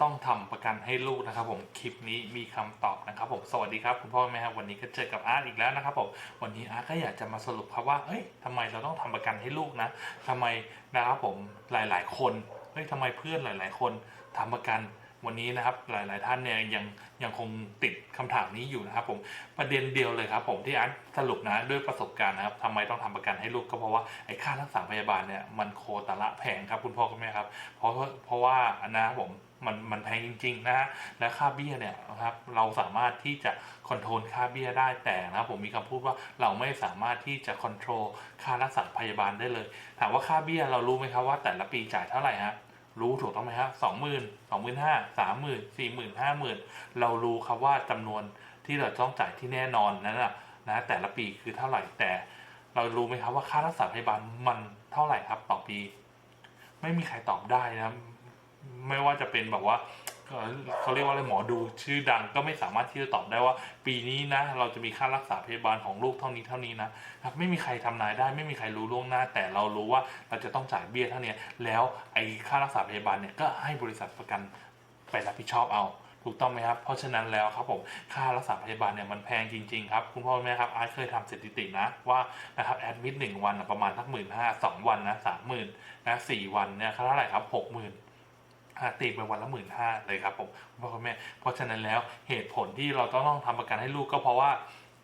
ต้องทำประกันให้ลูกนะครับผมคลิปนี้มีคำตอบนะครับผมสวัสดีครับคุณพ่อแม่ครับวันนี้ก็เจอกับอาร์ตอีกแล้วนะครับผมวันนี้อาร์ตก็อยากจะมาสรุปครับว่าเอ้ยทำไมเราต้องทำประกันให้ลูกนะทำไมนะครับผมหลายๆ คนเฮ้ยทำไมเพื่อนหลาย ๆ คนทำประกัน วันนี้นะครับหลาย ๆ ท่านเนี่ยยังยังคงติดคำถามนี้อยู่นะครับผมประเด็นเดียวเลยครับผมที่อาร์ตสรุปนะด้วยประสบการณ์นะครับทำไมต้องทำประกันให้ลูกก็เพราะว่าไอ้ค่ารักษาพยาบาลเนี่ยมันโคตรละแพงครับคุณพ่อคุณแม่ครับ เพราะเพราะว่านะครับผมมันมันแพงจริง ๆ นะฮะและค่าเบี้ยเนี่ยนะครับเราสามารถที่จะคอนโทรลค่าเบี้ยได้แต่นะผมมีคำพูดว่าเราไม่สามารถที่จะคอนโทรลค่ารักษาพยาบาลได้เลย ถามว่าค่าเบี้ยเรารู้ไหมครับว่าแต่ละปีจ่ายเท่าไหร่ฮะ รู้ถูกต้องไหมครับสองหมื่นสองหมื่นห้าสามหมื่นสี่หมื่นห้าหมื่นเรารู้ครับว่าจำนวนที่เราต้องจ่ายที่แน่นอนนั้นนะนะแต่ละปีคือเท่าไหร่แต่ เรารู้ไหมครับว่าค่ารักษาพยาบาลมันเท่าไหร่ครับต่อปี ไม่มีใครตอบได้นะไม่ว่าจะเป็นแบบว่า เอ่อเขาเรียกว่าอะไรหมอดูชื่อดังก็ไม่สามารถที่จะตอบได้ว่า ปีนี้นะ เราจะมีค่ารักษาพยาบาลของลูกเท่านี้เท่านี้นะครับไม่มีใครทำนายได้ ไม่มีใครรู้ล่วงหน้า แต่เรารู้ว่าเราจะต้องจ่ายเบี้ยเท่านี้แล้วไอ้ค่ารักษาพยาบาลเนี่ยก็ให้บริษัทประกันไปรับผิดชอบเอาถูกต้องไหมครับ เพราะฉะนั้นแล้วครับผมค่ารักษาพยาบาลเนี่ยมันแพงจริงๆครับคุณพ่อคุณแม่ครับอาร์ตเคยทำสถิตินะว่านะครับแอดมิดหนึ่งวันประมาณสักหมื่นห้าสองวันนะสามหมื่นนะสี่วันเนี่ยเท่าไหร่ครับหกหมื่น ตีไปวันละหมื่นห้าเลยครับผมคุณพ่อคุณแม่ เพราะฉะนั้นแล้วเหตุผลที่เราต้องต้องทำประกันให้ลูกก็เพราะว่า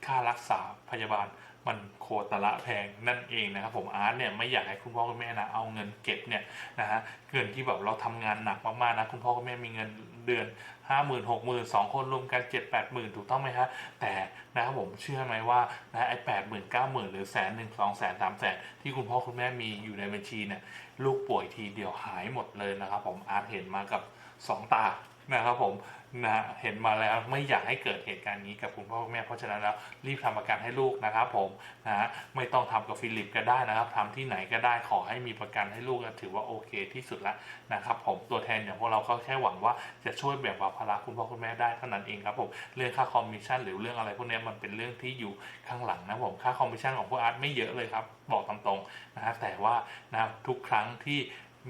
ค่ารักษาพยาบาล มันโคตรละแพงนั่นเองนะครับผมอาร์ตเนี่ยไม่อยากให้คุณพ่อคุณแม่นะเอาเงินเก็บเนี่ยนะฮะเงินที่แบบเราทำงานหนักมากๆนะคุณพ่อคุณแม่มีเงินเดือนห้าหมื่นหกหมื่นสองคนรวมกันเจ็ดแปดหมื่นถูกต้องไหมฮะแต่นะครับผมเชื่อไหมว่านะไอ้แปดหมื่นเก้าหมื่นหรือแสนหนึ่งสองแสนสามแสนที่คุณพ่อคุณแม่มีอยู่ในบัญชีเนี่ยลูกป่วยทีเดียวหายหมดเลยนะครับผมอาร์ตเห็นมากับ สองตานะครับผมนะเห็นมาแล้วไม่อยากให้เกิดเหตุการณ์นี้กับคุณพ่อคุณแม่เพราะฉะนั้นแล้วรีบทำประกันให้ลูกนะครับผมนะฮะไม่ต้องทำกับฟิลิปก็ได้นะครับทำที่ไหนก็ได้ขอให้มีประกันให้ลูกก็ถือว่าโอเคที่สุดละนะครับผมตัวแทนอย่างพวกเราก็แค่หวังว่าจะช่วยแบ่งเบาภาระคุณพ่อคุณแม่ได้เท่านั้นเองครับผมเรื่องค่าคอมมิชชั่นหรือเรื่องอะไรพวกนี้มันเป็นเรื่องที่อยู่ข้างหลังนะผมค่าคอมมิชชั่นของพวกอาร์ตไม่เยอะเลยครับบอกตามตรงนะฮะแต่ว่านะทุกครั้งที่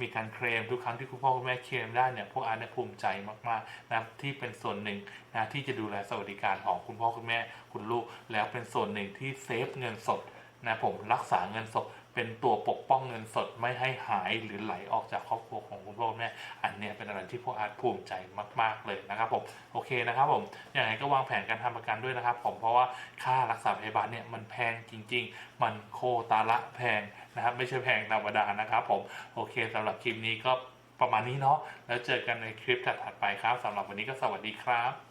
มีการเคลมทุกครั้งที่คุณพ่อคุณแม่เคลมได้เนี่ยพวกอาร์ตภูมิใจมากๆนะที่เป็นส่วนหนึ่งนะที่จะดูแลสวัสดิการของคุณพ่อคุณแม่คุณลูก แล้วเป็นส่วนหนึ่งที่เซฟเงินสดนะผมรักษาเงินสด เป็นตัวปกป้องเงินสดไม่ให้หายหรือไหลออกจากครอบครัวของคุณพ่อคุณแม่อันนี้เป็นอะไรที่พวกอาร์ตภูมิใจมาก ๆ เลยนะครับผมโอเคนะครับผมอย่างไรก็วางแผนการทำประกันด้วยนะครับ ผมเพราะว่าค่ารักษาพยาบาลเนี่ยมันแพงจริง ๆ มันโคตาละแพงนะครับ ไม่ใช่แพงธรรมดานะครับผมโอเคสำหรับคลิปนี้ก็ประมาณนี้เนาะแล้วเจอกันในคลิปถัดๆไปครับสำหรับวันนี้ก็สวัสดีครับ